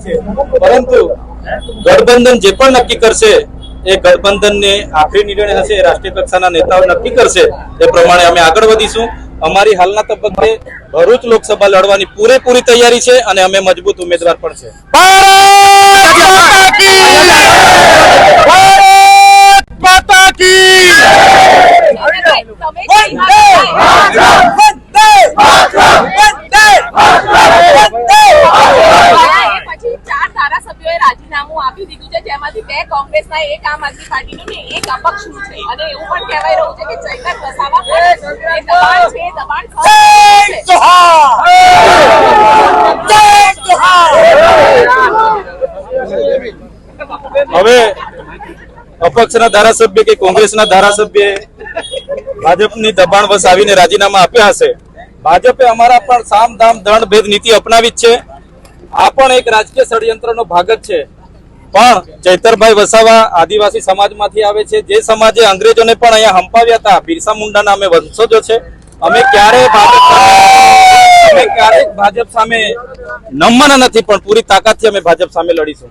પરંતુ ગઠબંધન જે પણ નક્કી કરશે, એ ગઠબંધનને આખરી નિર્ણય હશે રાષ્ટ્રીય કક્ષાના નેતાઓ નક્કી કરશે, એ પ્રમાણે અમે આગળ વધીશું. અમારી હાલના તબક્કે ભરૂચ લોકસભા લડવાની પૂરેપૂરી તૈયારી છે અને અમે મજબૂત ઉમેદવાર પણ છે માતા કી તમે પછી ચાર ધારાસભ્યોએ રાજીનામું આપી દીધું છે. જેમાંથી બે કોંગ્રેસના એક આમ આદમી પાર્ટીનું ને એક અપક્ષનું છે. અને એવું પણ કહેવાય રહ્યું છે કે ચૈતર વસાવા પણ દબાણ છે દબાણ હવે અપક્ષના ધારાસભ્ય કે કોંગ્રેસના ધારાસભ્ય ભાજપની દબાણ વસ આવીને રાજીનામા આપ્યા હશે. ભાજપે અમારા પણ સામ દામ દંડ ભેદ નીતિ અપનાવી જ છે. આ પણ એક રાજકીય ષડયંત્રનો ભાગ જ છે. પણ ચૈતરભાઈ વસાવા આદિવાસી સમાજમાંથી આવે છે. જે સમાજે અંગ્રેજોને પણ અહીંયા હંપાવ્યા હતા બિરસા મુંડાના અમે વંશજો છે. અમે ક્યારે ભાજપ અમે ક્યારેક ભાજપ સામે નમવાના નથી પણ પૂરી તાકાતથી અમે ભાજપ સામે લડીશું.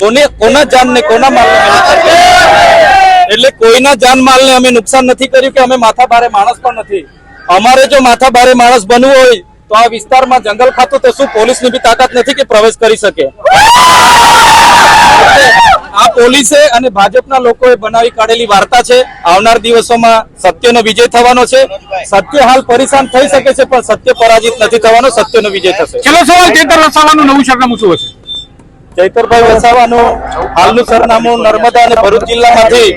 કોને કોના જાનને કોના માલને? એટલે કોઈના જાનમાલને અમે નુકસાન નથી કર્યું કે અમે માથા ભારે માણસ પણ નથી. અમારે જો માથા ભારે માણસ બનવું હોય, તો આ વિસ્તારમાં જંગલ ખાતું તો શું પોલીસની બી તાકાત નથી કે પ્રવેશ કરી શકે? આ પોલીસે અને ભાજપના લોકોએ બનાવી કાઢેલી વાર્તા છે. આવનાર દિવસોમાં સત્યનો વિજય થવાનો છે. સત્ય હાલ પરેશાન થઈ શકે છે, પણ સત્ય પરાજિત નથી થવાનો. સત્યનો વિજય થશે. છેલ્લો સવાલ ચેતર વસાવાનું નવું સરનામું શું હશે? ચૈતરભાઈ વસાવાનું હાલનું સરનામું નર્મદા અને ભરૂચ જિલ્લામાંથી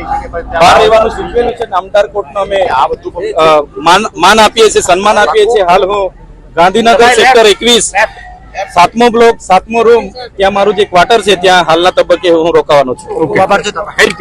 બહાર રહેવાનું સૂચવેલું છે. નામદાર કોર્ટનો અમે આ માન માન આપીએ છીએ સન્માન આપીએ છીએ. હાલ હું ગાંધીનગર સેક્ટર એકવીસ સાતમો બ્લોક સાતમો રૂમ ત્યાં મારું જે ક્વાર્ટર છે ત્યાં હાલના તબક્કે હું રોકાવાનો છું. Thank you